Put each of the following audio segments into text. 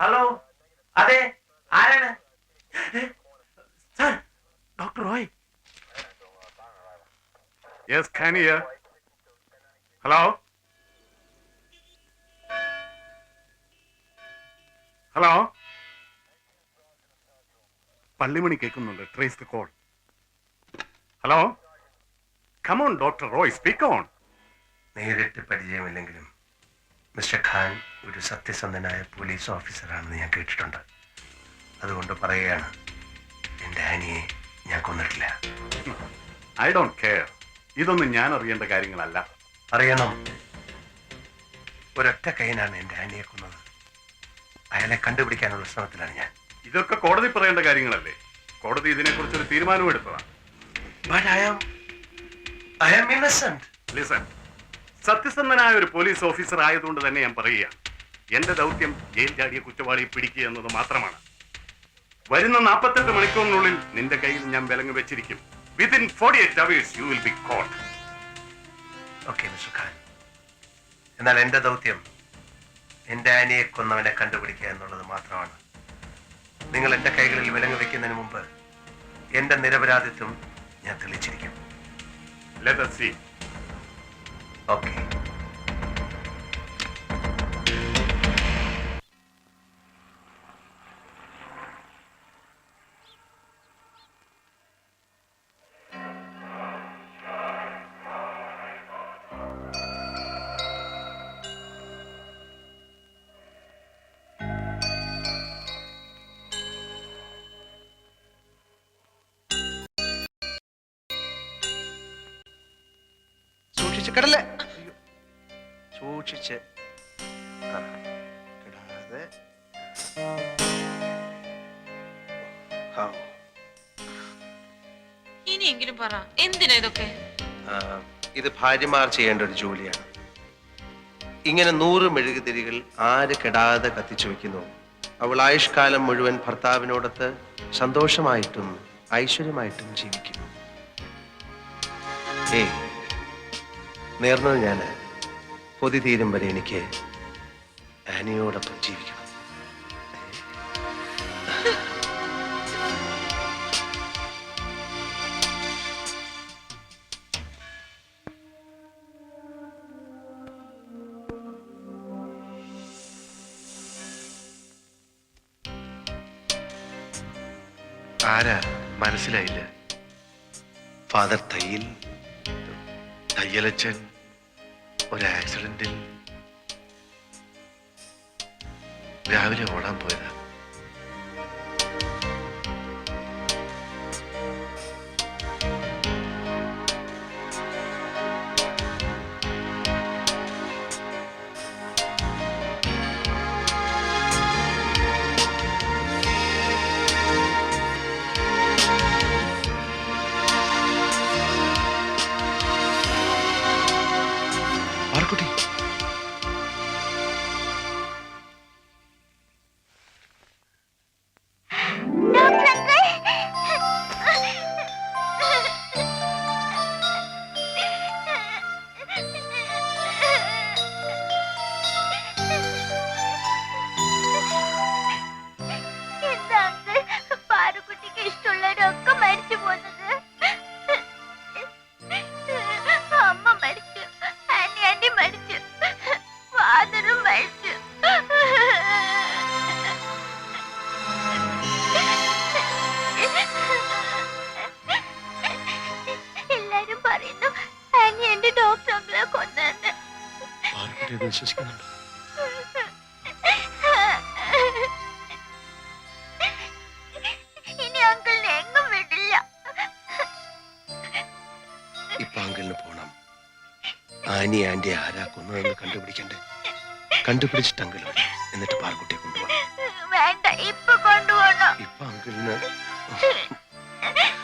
Hello അതെ ആരാണ്? Sir doctor Roy. Yes ഖാനിയ ഹലോ ഹലോ പള്ളിമണി കേൾക്കുന്നുണ്ട്. Trace the call hello come on doctor Roy speak on നേരിട്ട് പരിചയമില്ലെങ്കിലും മിസ്റ്റർ ഖാൻ ഒരു സത്യസന്ധനായ പോലീസ് ഓഫീസറാണെന്ന് ഞാൻ കേട്ടിട്ടുണ്ട്. അതുകൊണ്ട് പറയുകയാണ് എന്റെ ആനിയെ ഞാൻ കൊന്നിട്ടില്ല. ഐ ഡോണ്ട് കെയർ ഇതൊന്നും ഞാൻ അറിയേണ്ട കാര്യങ്ങളല്ല. അറിയണം. ഒരൊറ്റ കൈനാണ് എന്റെ ആനിയെ കൊന്നത്. അയാളെ കണ്ടുപിടിക്കാനുള്ള ശ്രമത്തിലാണ് ഞാൻ. ഇതൊക്കെ കോടതി പറയേണ്ട കാര്യങ്ങളല്ലേ? കോടതി ഇതിനെക്കുറിച്ച് ഒരു തീരുമാനം എടുത്തതാണ് but I am I am innocent listen സത്യസന്ധനായ ഒരു പോലീസ് ഓഫീസർ ആയതുകൊണ്ട് തന്നെ ഞാൻ പറയുക. എന്റെ ദൗത്യം ജയിൽ ചാടിയ കുറ്റവാളിയെ പിടിക്കുക എന്നത് മാത്രമാണ്. വരുന്ന നാൽപ്പത്തെട്ട് മണിക്കൂറിനുള്ളിൽ നിന്റെ കയ്യിൽ ഞാൻ വിലങ്ങ് വെച്ചിരിക്കും. Within forty eight hours you will be caught okay mister Khan എന്നാൽ എന്റെ ദൗത്യം എന്റെ ആനയെ കൊന്നവനെ കണ്ടുപിടിക്കുക എന്നുള്ളത് മാത്രമാണ്. നിങ്ങൾ എന്റെ കൈകളിൽ വിലങ്ങ് വെക്കുന്നതിന് മുമ്പ് എന്റെ നിരപരാധിത്വം ഞാൻ തെളിയിച്ചിരിക്കും. Okay. സൂക്ഷിച്ച്. കിടല്ലേ. സൂക്ഷിച്ച് കിടാതെ ഇനിയെങ്കിലും പറ എന്തിനാ ഇതൊക്കെ? ഇത് ഭാര്യമാർ ചെയ്യേണ്ട ഒരു ജോലിയാണ്. ഇങ്ങനെ നൂറ് മെഴുകുതിരികൾ ആര് കെടാതെ കത്തിച്ചു വെക്കുന്നു? അവൾ ആയുഷ്കാലം മുഴുവൻ ഭർത്താവിനോടൊത്ത് സന്തോഷമായിട്ടും ഐശ്വര്യമായിട്ടും ജീവിക്കുന്നു. ഏയ് നേർന്നത് ഞാൻ പൊതി തീരും വരെ എനിക്ക് ആനിയോടൊപ്പം ജീവിക്കണം. ആരാ? മനസ്സിലായില്ല. ഫാദർ തയ്യിൽ തയ്യലച്ചൻ ഒരു ആക്സിഡന്റിൽ രാവിലെ ഓടാൻ പോയതാ. അത് വിശ്വസിക്കുന്നുണ്ട് ഇപ്പൊ അങ്കിളിന് പോണം. ആനി ആന്റി ആരാ കൊന്നതെന്ന് കണ്ടുപിടിക്കണ്ടേ? കണ്ടുപിടിച്ചിട്ട് അങ്കിൾ വരും. എന്നിട്ട് പാർക്കുട്ടിയെ കൊണ്ടുപോകണം വേണ്ട ഇപ്പൊ കൊണ്ടുപോകണം ഇപ്പൊ അങ്കിളിന്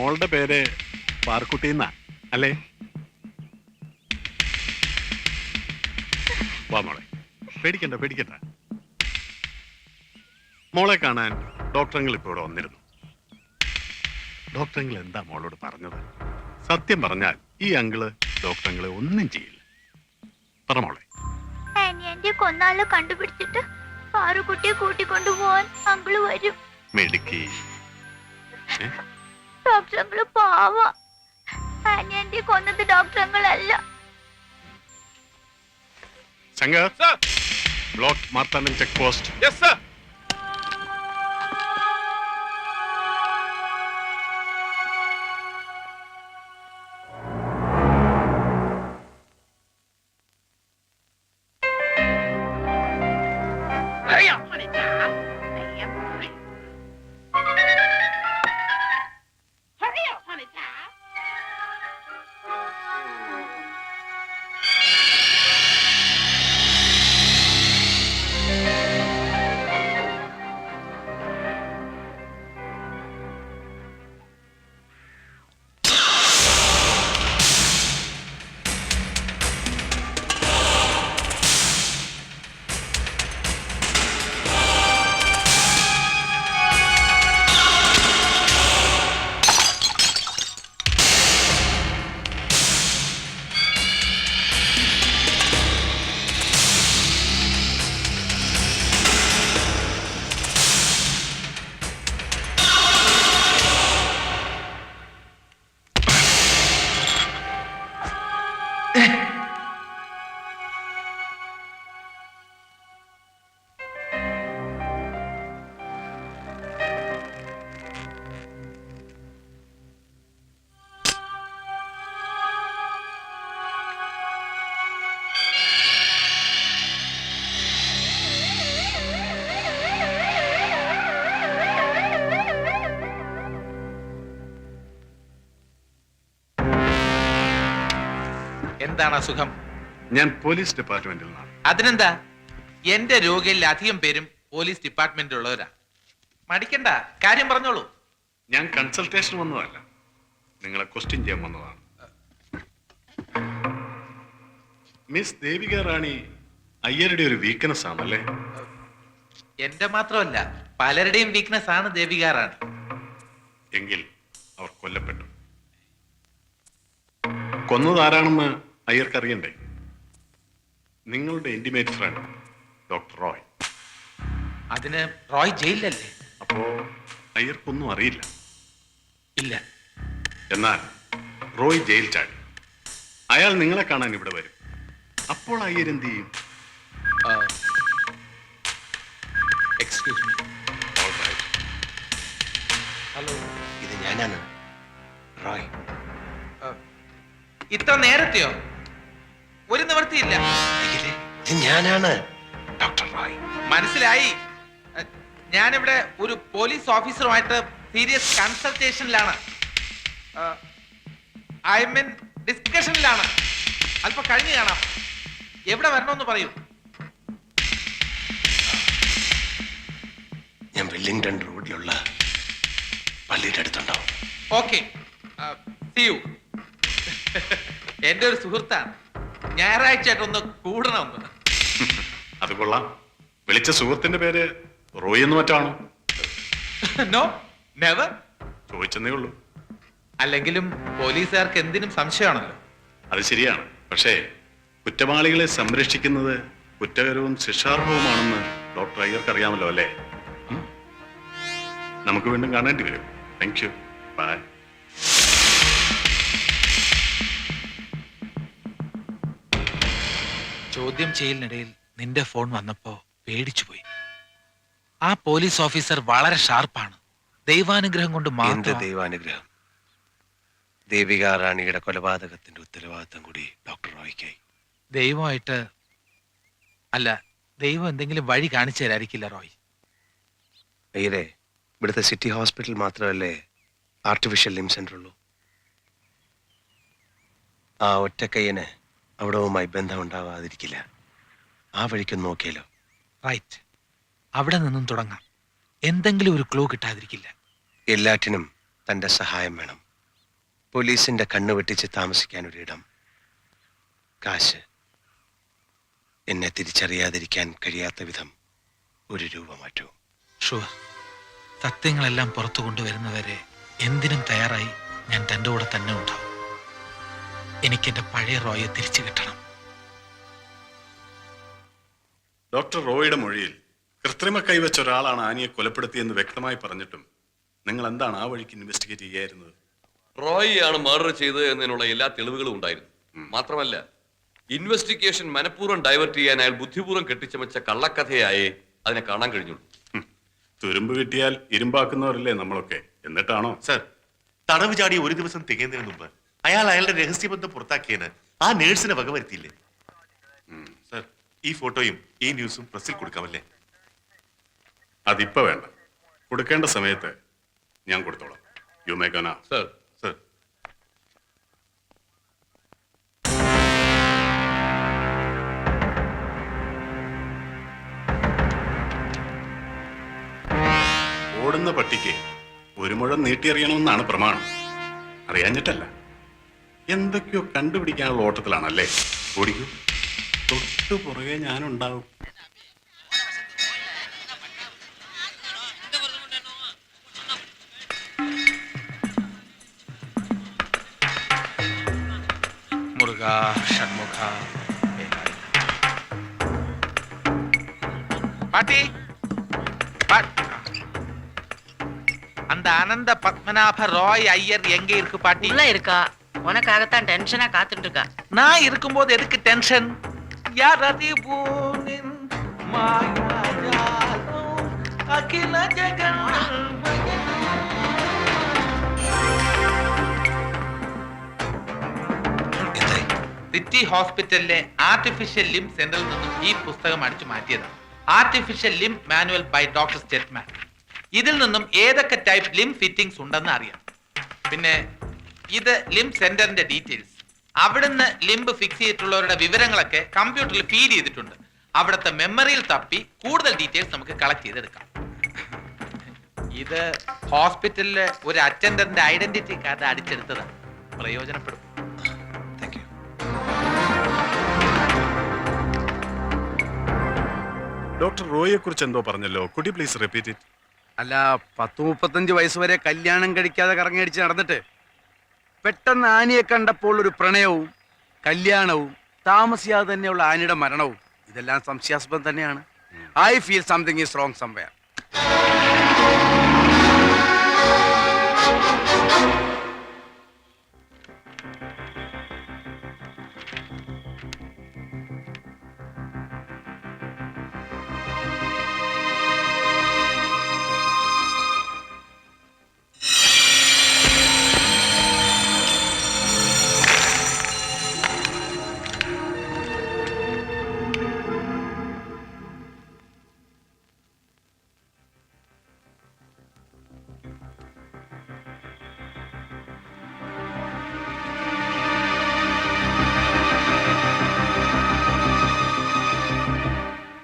മോളുടെ പേര് പാർക്കുട്ടി എന്നാ അല്ലേ? വാ മോളെ. പേടിക്കണ്ട പേടിക്കണ്ട. മോളെ കാണാൻ ഡോക്ടറങ്ങൾ ഇപ്പോൾ ഇവിടെ വന്നിരുന്നു. ഡോക്ടറങ്ങൾ എന്താ മോളോട് പറഞ്ഞത്? സത്യം പറഞ്ഞാൽ ഈ അങ്കിൾ ഡോക്ടറങ്ങളെ ഒന്നും ചെയ്യില്ല. പറ മോളെ. അനിയന്റെ കൊന്നാളെ കണ്ടുപിടിച്ചിട്ട് പാറുകുട്ടിയെ കൂട്ടിക്കൊണ്ടുപോവാൻ അങ്കിൾ വരും. മെടുക്കി. ഡോക്ടർ പാവ. അനിയന്റെ കൊന്നത് ഡോക്ടറങ്ങളല്ല Shankar block Marthandam check post Hurry എന്താണ് അസുഖം? ഞാൻ പോലീസ് ഡിപ്പാർട്ട്മെന്റിൽ നിന്നാണ് അതിനെന്താ? എന്റെ രോഗിയിൽ അധികം പേരും പോലീസ് ഡിപ്പാർട്ട്മെന്റിലുള്ളവരാ. മടിക്കണ്ട കാര്യം പറഞ്ഞോളൂ. ഞാൻ കൺസൾട്ടേഷൻ വന്നതല്ല. നിങ്ങളെ ക്വസ്റ്റ്യൻ ചെയ്യാൻ വന്നതാണ്. മിസ് ദേവിക റാണി അയ്യരുടെ ഒരു വീക്ക്നെസ് ആണല്ലേ? എന്റെ മാത്രമല്ല പലരുടെയും വീക്ക്നെസ് ആണ് ദേവിക റാണി. എങ്കിൽ അവർ കൊല്ലപ്പെട്ടു. കൊന്നതാരാണെന്ന് അയ്യർക്കറിയണ്ടേ? നിങ്ങളുടെ ഇന്റിമേറ്റ് ഫ്രണ്ട് ഡോക്ടർ റോയ്. അതിന് റോയ് ജയിലല്ലേ അപ്പോ അയ്യർക്കൊന്നും അറിയില്ല. ഇല്ല. എന്നാൽ റോയ് ജയിൽ ചാടി. അയാൾ നിങ്ങളെ കാണാൻ ഇവിടെ വരും. അപ്പോൾ അയ്യർ എന്ത് ചെയ്യും? എക്സ്ക്യൂസ് മീ ഹലോ ഇത് ഞാനാണ്. റോയ്. ഇത്ര നേരത്തെയോ? ഒരു ഇത് ഞാനാണ്. ഡോക്ടർ റോയ് മനസ്സിലായി. ഞാനിവിടെ ഒരു പോലീസ് ഓഫീസറുമായിട്ട് സീരിയസ് കൺസൾട്ടേഷനിലാണ്. ഐ മീൻ ഡിസ്കഷനിലാണ്. അല്പം കഴിഞ്ഞ് കാണാം. എവിടെ വരണമെന്ന് പറയൂ. ഞാൻ വെല്ലിംഗ്ടൺ റോഡിലുള്ള പള്ളിയുടെ അടുത്തുണ്ടാവും. ഓക്കെ. See you. എന്റെ ഒരു സുഹൃത്താണ്. ഞായറാഴ്ചയായിട്ടൊന്ന് കൂടണമെന്ന് അത് കൊള്ളാം. വിളിച്ച സുഹൃത്തിന്റെ പേര് റോയി എന്ന് മറ്റാണോ? നോ നെവർ ചോദിച്ചെന്നേ ഉള്ളൂ. അല്ലെങ്കിലും പോലീസുകാർക്ക് എന്തിനും സംശയമാണല്ലോ. അത് ശരിയാണ്. പക്ഷേ കുറ്റവാളികളെ സംരക്ഷിക്കുന്നത് കുറ്റകരവും ശിക്ഷാർഹവുമാണെന്ന് ഡോക്ടർ അയ്യർക്ക് അറിയാമല്ലോ അല്ലേ? നമുക്ക് വീണ്ടും കാണേണ്ടി വരും. താങ്ക് യു ബൈ ചോദ്യം ചെയ്യലിനിടയിൽ നിന്റെ ഫോൺ വന്നപ്പോ പേടിച്ചു പോയി ആ പോലീസ് ഓഫീസർ വളരെ ഷാർപ്പാണ്. ദൈവാനുഗ്രഹം കൊണ്ട് എന്ത് മാത്രം ദൈവാനുഗ്രഹം? ദേവിക റാണിയുടെ കൊലപാതകത്തിന്റെ ഉത്തരവാദിത്തം കൂടി ഡോക്ടർ റോയ്ക്കായി. ദൈവമായിട്ട് അല്ല ദൈവം എന്തെങ്കിലും വഴി കാണിച്ചു തരായിരിക്കില്ല റോയ്. അയ്യരെ ഇവിടുത്തെ സിറ്റി ഹോസ്പിറ്റൽ മാത്രമല്ലേ ആർട്ടിഫിഷ്യൽ ലിം സെന്റർ ഉള്ളൂ ആ ഒറ്റക്കയ്യന് അവിടവുമായി ബന്ധമുണ്ടാവാതിരിക്കില്ല. ആ വഴിക്കൊന്ന് നോക്കിയാലോ? റൈറ്റ് അവിടെ നിന്നും തുടങ്ങാം. എന്തെങ്കിലും ഒരു ക്ലൂ കിട്ടാതിരിക്കില്ല. എല്ലാറ്റിനും തന്റെ സഹായം വേണം. പോലീസിന്റെ കണ്ണു വെട്ടിച്ച് താമസിക്കാൻ ഒരിടം. കാശ്. എന്നെ തിരിച്ചറിയാതിരിക്കാൻ കഴിയാത്ത വിധം ഒരു രൂപ മാറ്റൂ. ഷുവർ സത്യങ്ങളെല്ലാം പുറത്തു കൊണ്ടുവരുന്നവരെ എന്തിനും തയ്യാറായി ഞാൻ തന്റെ കൂടെ തന്നെ ഉണ്ടാവും. എനിക്ക് എന്റെ പഴയ റോയെ തിരിച്ചു കിട്ടണം. ഡോക്ടർ റോയുടെ മൊഴിയിൽ കൃത്രിമ കൈവച്ച ഒരാളാണ് ആനിയെ കൊലപ്പെടുത്തിയെന്ന് വ്യക്തമായി പറഞ്ഞിട്ടും നിങ്ങൾ എന്താണ് ആ വഴിക്ക് ഇൻവെസ്റ്റിഗേറ്റ് ചെയ്യായിരുന്നത്? റോയിയാണ് മർഡർ ചെയ്തത് എന്നതിനുള്ള എല്ലാ തെളിവുകളും ഉണ്ടായിരുന്നു. മാത്രമല്ല ഇൻവെസ്റ്റിഗേഷൻ മനഃപൂർവം ഡൈവേർട്ട് ചെയ്യാൻ അയാൾ ബുദ്ധിപൂർവം കെട്ടിച്ചമച്ച കള്ളക്കഥയായേ അതിനെ കാണാൻ കഴിഞ്ഞുള്ളൂ. തുരുമ്പ് കിട്ടിയാൽ ഇരുമ്പാക്കുന്നവരല്ലേ നമ്മളൊക്കെ? എന്നിട്ടാണോ? സർ തടവ് ചാടി ഒരു ദിവസം തികയുന്നതിന് മുമ്പ് അയാൾ അയാളുടെ രഹസ്യബന്ധം പുറത്താക്കിയതിന് ആ നേഴ്സിനെ വകവരുത്തിയില്ലേ? സർ ഈ ഫോട്ടോയും ഈ ന്യൂസും പ്രസിൽ കൊടുക്കാമല്ലേ? അതിപ്പോ വേണ്ട. കൊടുക്കേണ്ട സമയത്ത് ഞാൻ കൊടുത്തോളാം. യു മേ ഗന സർ സർ. ഓടുന്ന പട്ടിക്ക് ഒരു മുഴം നീട്ടിയെറിയണമെന്നാണ് പ്രമാണം. അറിയാഞ്ഞിട്ടല്ല. എന്തൊക്കെയോ കണ്ടുപിടിക്കാനുള്ള ഓട്ടത്തിലാണല്ലേ ഓടിക്കൂ തൊട്ടു പുറകെ ഞാനുണ്ടാവും മുരുക ഷൺമുഖ பாட்டி பா- அந்த அனந்த பத்மநாப ராய் ஐயர் எங்க இருக்கு பாட்டி உள்ள இருக்கா உனக்காகத்தான் டென்ஷனா காத்துட்டு இருக்கா நான் இருக்கும்போது எதுக்கு டென்ஷன் யார் அதிபூனின் மாயாஜாலம் அகில ஜெகன் എന്തായി സിറ്റി ഹോസ്പിറ്റലിലെ ആർട്ടിഫിഷ്യൽ ലിം സെന്ററിൽ നിന്നും ഈ പുസ്തകം അടിച്ചു മാറ്റിയതാണ് artificial limb manual by doctor Stetman ഇതിൽ നിന്നും ഏതൊക്കെ ടൈപ്പ് ലിം ഫിറ്റിംഗ്സ് ഉണ്ടെന്ന് അറിയാം പിന്നെ ഇത് ലിം സെന്ററിന്റെ ഡീറ്റെയിൽസ്. അവിടുന്ന് ലിംബ് ഫിക്സ് ചെയ്തിട്ടുള്ളവരുടെ വിവരങ്ങളൊക്കെ കമ്പ്യൂട്ടറിൽ ഫീൽ ചെയ്തിട്ടുണ്ട്. അവിടുത്തെ മെമ്മറിയിൽ തപ്പി കൂടുതൽ ഡീറ്റെയിൽസ് നമുക്ക് കളക്ട് ചെയ്തെടുക്കാം. ഇത് ഹോസ്പിറ്റലിലെ ഒരു അറ്റൻഡറിന്റെ ഐഡന്റിറ്റി കാർഡ് അടിച്ചെടുത്തതാണ് പ്രയോജനപ്പെടും. ഡോക്ടർ റോയെ കുറിച്ച് എന്തോ പറഞ്ഞല്ലോ. കുടി പ്ലീസ് റിപ്പീറ്റ് ഇറ്റ് അല്ല പത്ത് മുപ്പത്തഞ്ച് വയസ്സ് വരെ കല്യാണം കഴിക്കാതെ കറങ്ങി അടിച്ച് നടന്നിട്ട് പെട്ടെന്ന് ആനിയെ കണ്ടപ്പോൾ ഒരു പ്രണയവും കല്യാണവും താമസിയാതെ തന്നെയുള്ള ആനിയുടെ മരണവും. ഇതെല്ലാം സംശയാസ്പദം തന്നെയാണ്. I feel something is wrong somewhere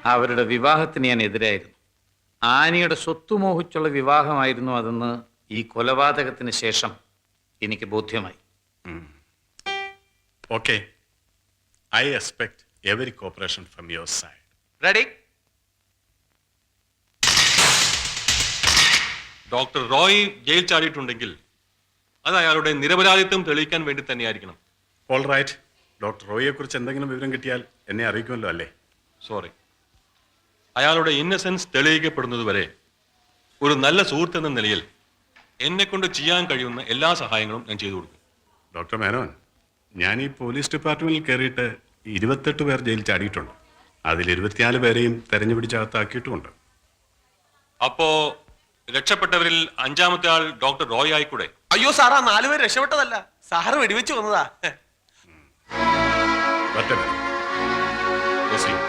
അവരുടെ വിവാഹത്തിന് ഞാൻ എതിരായിരുന്നു. ആനിയുടെ സ്വത്ത് മോഹിച്ചുള്ള വിവാഹമായിരുന്നു അതെന്ന് ഈ കൊലപാതകത്തിന് ശേഷം എനിക്ക് ബോധ്യമായി. Okay I expect every cooperation from your side ready doctor Roy jail ചാടിയിട്ടുണ്ടെങ്കിൽ അത് അയാളുടെ നിരപരാധിത്വം തെളിയിക്കാൻ വേണ്ടി തന്നെയായിരിക്കണം. ഓൾ റൈറ്റ് ഡോക്ടർ റോയിയെ കുറിച്ച് എന്തെങ്കിലും വിവരം കിട്ടിയാൽ എന്നെ അറിയിക്കുമല്ലോ അല്ലേ? സോറി അയാളുടെ ഇന്നസെൻസ് തെളിയിക്കപ്പെടുന്നതുവരെ ഒരു നല്ല സുഹൃത്ത് എന്ന നിലയിൽ എന്നെ കൊണ്ട് ചെയ്യാൻ കഴിയുന്ന എല്ലാ സഹായങ്ങളും ഞാൻ ചെയ്തു കൊടുക്കും. ഡോക്ടർ മേനോൻ ഞാൻ ഈ പോലീസ് ഡിപ്പാർട്ട്മെന്റിൽ കയറിയിട്ട് ഇരുപത്തെട്ട് പേർ ജയിൽ ചാടിയിട്ടുണ്ട്. അതിൽ ഇരുപത്തിനാല് പേരെയും തെരഞ്ഞു പിടിച്ചകത്താക്കിയിട്ടുമുണ്ട് അപ്പോ രക്ഷപ്പെട്ടവരിൽ അഞ്ചാമത്തെ ആൾ ഡോക്ടർ റോയ് ആയിക്കൂടെ? അയ്യോ സാറാ നാലുപേര് രക്ഷപ്പെട്ടതല്ല. സാറ് വെടിവെച്ച് വന്നതാ. Proceed.